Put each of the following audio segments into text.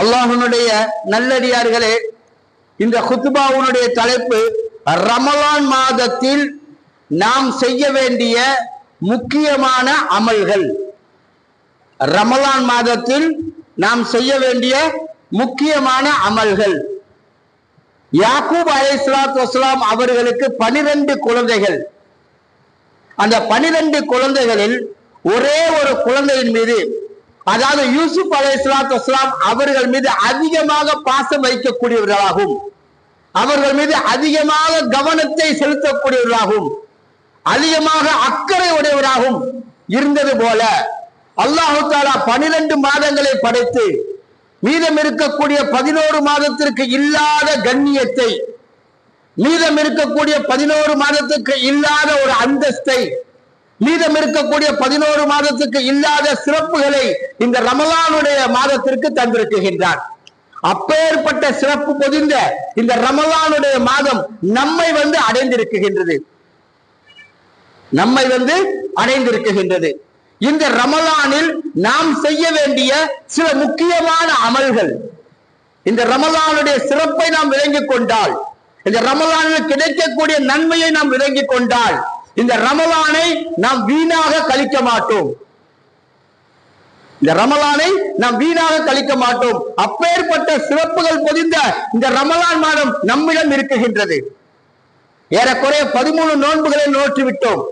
அல்லாஹனுடைய நல்லடியார்களே இந்த குத்துபாவுனுடைய தலைப்பு ரமலான் மாதத்தில் நாம் செய்ய வேண்டிய முக்கியமான அமல்கள். ரமலான் மாதத்தில் நாம் செய்ய வேண்டிய முக்கியமான அமல்கள். யாக்கூப் அலைஹிஸ்ஸலாத்து வஸ்லாம் அவர்களுக்கு பனிரெண்டு குழந்தைகள். அந்த பனிரெண்டு குழந்தைகளில் ஒரே ஒரு குழந்தையின் மீது அதாவது யூசுப் அலை இஸ்லாத்து இஸ்லாம் அவர்கள் மீது அதிகமாக பாசம் வைக்கக்கூடியவர்களாகும். அவர்கள் மீது அதிகமாக கவனத்தை செலுத்தக்கூடியவர்களாகும். அதிகமாக அக்கறை உடையவராகவும் இருந்தது போல அல்லாஹு தாலா பனிரெண்டு மாதங்களை படைத்து மீதம் இருக்கக்கூடிய பதினோரு மாதத்திற்கு இல்லாத கண்ணியத்தை மீதம் இருக்கக்கூடிய பதினோரு மாதத்துக்கு இல்லாத ஒரு அந்தஸ்தை மீதம் இருக்கக்கூடிய பதினோரு மாதத்துக்கு இல்லாத சிறப்புகளை இந்த ரமலானுடைய மாதத்திற்கு தந்திருக்குகின்றார். அப்பேற்பட்ட சிறப்பு பொதிந்த இந்த ரமலானுடைய மாதம் நம்மை வந்து அடைந்திருக்குகின்றது. நம்மை வந்து அடைந்திருக்குகின்றது. இந்த ரமலானில் நாம் செய்ய வேண்டிய சில முக்கியமான அமல்கள். இந்த ரமலானுடைய சிறப்பை நாம் விளங்கிக் கொண்டால் இந்த ரமலானில் கிடைக்கக்கூடிய நன்மையை நாம் விளங்கிக் கொண்டால் இந்த ரமலானை நாம் வீணாக கழிக்க மாட்டோம். இந்த ரமலானை நாம் வீணாக கழிக்க மாட்டோம். அப்பேற்பட்ட சிறப்புகள் பொதிந்த இந்த ரமலான் மாதம் நம்மிடம் இருக்குகின்றது. ஏறக்குறைய பதிமூணு நோன்புகளை நோற்றிவிட்டோம்.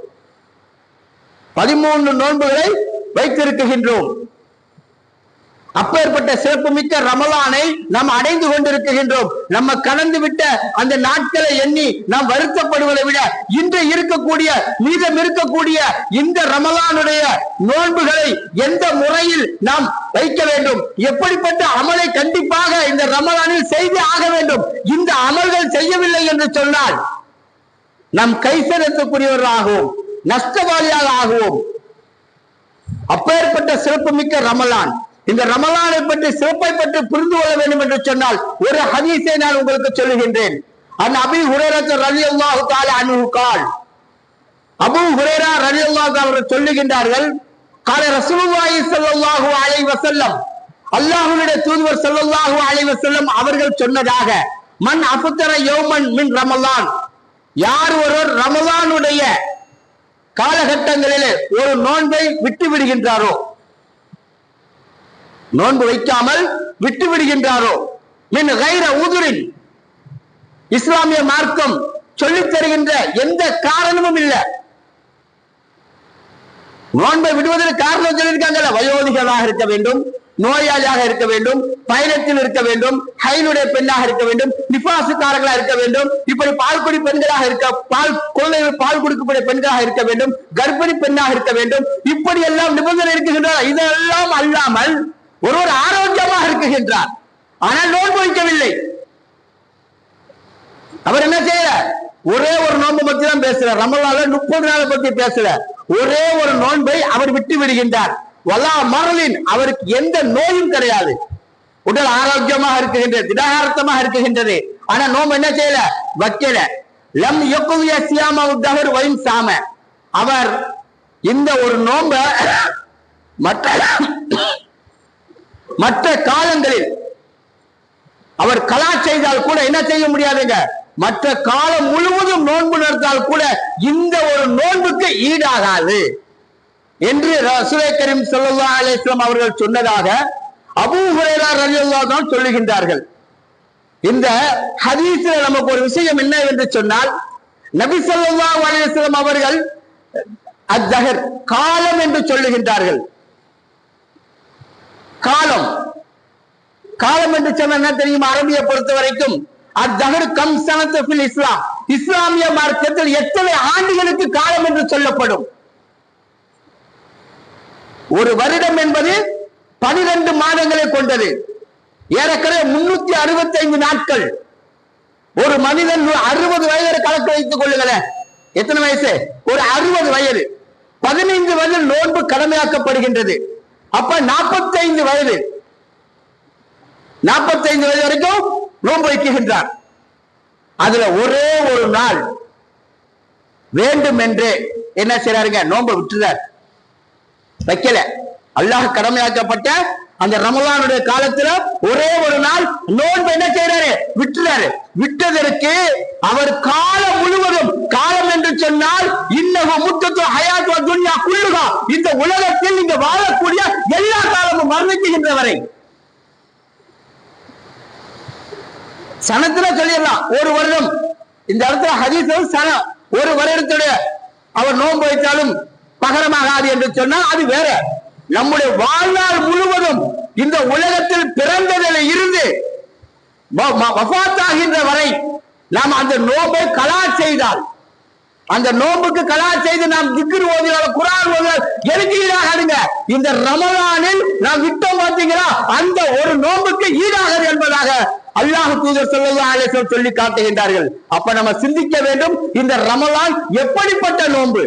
பதிமூன்று நோன்புகளை வைத்திருக்குகின்றோம். அப்பேற்பட்ட சிறப்புமிக்க ரமலானை நாம் அடைந்து கொண்டிருக்கின்றோம். நம்ம கடந்து விட்ட அந்த நாட்களை எண்ணி நாம் வருத்தப்படுவதை விட இன்று இருக்கக்கூடிய மீதம் இருக்கக்கூடிய இந்த ரமலானுடைய நோன்புகளை எந்த முறையில் நாம் வைக்க வேண்டும்? எப்படிப்பட்ட அமலை கண்டிப்பாக இந்த ரமலானில் செய்து ஆக வேண்டும்? இந்த அமல்கள் செய்யவில்லை என்று சொன்னால் நாம் கை செலுத்தக்கூடியவர்களாகவும் நஷ்டவாளியாக ஆகுவோம் அப்பேற்பட்ட சிறப்புமிக்க ரமலான் இந்த ரமலானை பற்றி சிறப்பை பற்றி புரிந்து கொள்ள வேண்டும் என்று சொன்னால் ஒரு ஹதீஸை நான் உங்களுக்கு சொல்லுகின்றேன். அந்த அபி ஹுரேரத்து ரலி அல்லாஹு தாலா அன்ஹு கால். அபு ஹுரேரா ரலி அல்லாஹு அவர்கள் சொல்லுகின்றார்கள் கால ரசூலுல்லாஹி ஸல்லல்லாஹு அலைஹி வஸல்லம். அல்லாஹ்வுடைய தூதுவர் ஸல்லல்லாஹு அலைஹி வஸல்லம் அவர்கள் சொன்னதாக மன் அஃபத்தர யௌமன் மின் ரமலான். யார் ஒருவர் ரமலானுடைய காலகட்டங்களிலே ஒரு நோன்பை விட்டு விடுகின்றாரோ நோன்பு வைக்காமல் விட்டு விடுகின்றாரோ மின் கைர உதுரின் இஸ்லாமிய மார்க்கம் சொல்லித் தருகின்ற எந்த காரணமும் இல்லை. நோன்பை விடுவதற்கு காரணம் சொல்லியிருக்காங்கல்ல? வயோதிகளாக இருக்க வேண்டும் நோயாளியாக இருக்க வேண்டும் பயணத்தில் இருக்க வேண்டும் ஹைனுடைய பெண்ணாக இருக்க வேண்டும் நிபாசுக்காரர்களாக இருக்க வேண்டும் இப்படி பால்குடி பெண்களாக இருக்க பால் குழந்தைகள் பால் கொடுக்கக்கூடிய பெண்களாக இருக்க வேண்டும் கர்ப்பிணி பெண்ணாக இருக்க வேண்டும் இப்படி எல்லாம் நிபந்தனை இருக்குகின்றன. இதெல்லாம் அல்லாமல் ஒருவர் ஆரோக்கியமாக இருக்குகின்றார் ஆனால் நோன்பு வைக்கவில்லை அவர் என்ன செய்யற? ஒரே ஒரு நோன்பு பத்தி தான் பேசுறார். ரமலால முப்பது நாளை பத்தி பேசல ஒரே ஒரு நோன்பை அவர் விட்டு விடுகின்றார். வல்லா மரலின் அவருக்கு எந்த நோயும் கிடையாது. உடல் ஆரோக்கியமாக இருக்குகின்றது திடகாரத்தமாக இருக்குகின்றது ஆனா நோம்பு என்ன செய்யல? வைக்கல. லம் யக்குவிய சியாம உத்தகர் சாம. அவர் இந்த ஒரு நோம்ப மற்ற மற்ற காலங்களில் அவர் கலா செய்தால் கூட என்ன செய்ய முடியாதுங்க? மற்ற காலம் முழுவதும் நோன்பு நடத்தால் கூட இந்த ஒரு நோன்புக்கு ஈடாகாது. என்று ரசூலை கரீம் ஸல்லல்லாஹு அலிஸ்லாம் அவர்கள் சொன்னதாக அபூ ஹுரைரா ரலியல்லாஹு தான் சொல்லுகின்றார்கள். இந்த ஹதீஸ்ல நமக்கு ஒரு விஷயம் என்ன என்று சொன்னால் நபி சொல்லா அலிஸ்லாம் அவர்கள் அத்தகர் காலம் என்று சொல்லுகின்றார்கள். காலம். காலம் என்று சொன்ன என்ன தெரியும்? அரபிய பொறுத்த வரைக்கும் அத்தகர் கம் சனத்து இஸ்லாம். இஸ்லாமிய மார்க்கத்தில் எத்தனை ஆண்டுகளுக்கு காலம் என்று சொல்லப்படும்? ஒரு வருடம் என்பது பனிரெண்டு மாதங்களை கொண்டது. ஏறக்குறைய முன்னூத்தி அறுபத்தி ஐந்து நாட்கள். ஒரு மனிதன் அறுபது வயது கணக்கு வைத்துக் கொள்ளுங்களேன். எத்தனை வயசு? ஒரு அறுபது வயது. பதினைந்து வயது நோன்பு கடமையாக்கப்படுகின்றது. அப்ப நாற்பத்தைந்து வயது. நாற்பத்தைந்து வயது வரைக்கும் நோன்பு வைக்குகின்றார் அதுல ஒரே ஒரு நாள் வேண்டும் என்று என்ன செய்யறாருங்க நோன்பை விட்டுறார். வைக்கல. அல்லாஹ் கடமையாக்கப்பட்ட அந்த ரமலானுடைய காலத்துல ஒரே ஒரு நாள் நோன்பு என்ன செய்யறாரு விட்டுறாரு. விட்டதற்கு அவர் காலம் முழுவதும் காலம் என்று சொன்னால் இன்னகு முத்தத்து ஹயாத்து துன்யா குள்ளுகா இந்த உலகத்தில் இங்க வாழக்கூடிய எல்லா காலமும் மரணிக்குகின்ற வரை சனத்துல சொல்லிடலாம் ஒரு வருடம். இந்த இடத்துல ஹதீஸ் சனம் ஒரு வருடத்துடைய அவர் நோன்பு வைத்தாலும் பகரமாகாது என்று சொன்னால் அது வேற. நம்முடைய வாழ்நாள் முழுவதும் இந்த உலகத்தில் பிறந்ததில் இருந்து வ- வஃபாத்தாகின்ற வரை நாம் அந்த நோன்பை கலா செய்தால் அந்த நோன்புக்கு கலா செய்து நாம் திக்ர் ஓதினால் குரான் ஓதினால் ஈடாக அடுங்க இந்த ரமலானில் நாம் விட்டோம் பார்த்தீங்களா? அந்த ஒரு நோன்புக்கு ஈடாக என்பதாக அல்லாஹ் தூதர் ஸல்லல்லாஹு சொல்லி காட்டுகின்றார்கள். அப்ப நம்ம சிந்திக்க வேண்டும் இந்த ரமலான் எப்படிப்பட்ட நோன்பு?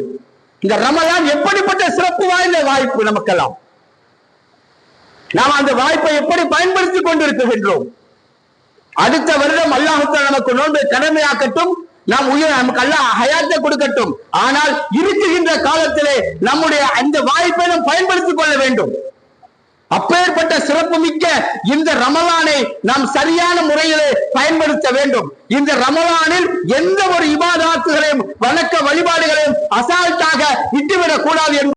இந்த ரமலான் எப்படிப்பட்ட சிறப்பு வாய்ந்த வாய்ப்பு நமக்கெல்லாம்? நாம் அந்த வாய்ப்பை எப்படி பயன்படுத்திக் கொண்டிருக்கின்றோம்? அடுத்த வருடம் அல்லாஹுத்தாலா நமக்கு நோன்பை கடமையாக்கட்டும் நாம் உயிர் நமக்கு அல்ல ஹயாத்தை கொடுக்கட்டும். ஆனால் இருக்குகின்ற காலத்திலே நம்முடைய அந்த வாய்ப்பை நாம் பயன்படுத்திக் கொள்ள வேண்டும். அப்பேற்பட்ட சிறப்பு மிக்க இந்த ரமலானை நாம் சரியான முறையிலே பயன்படுத்த வேண்டும். இந்த ரமலானில் எந்த ஒரு இபாதாத்துகளையும் வணக்க வழிபாடுகளையும் அசால்ட்டாக விட்டுவிடக் கூடாது என்று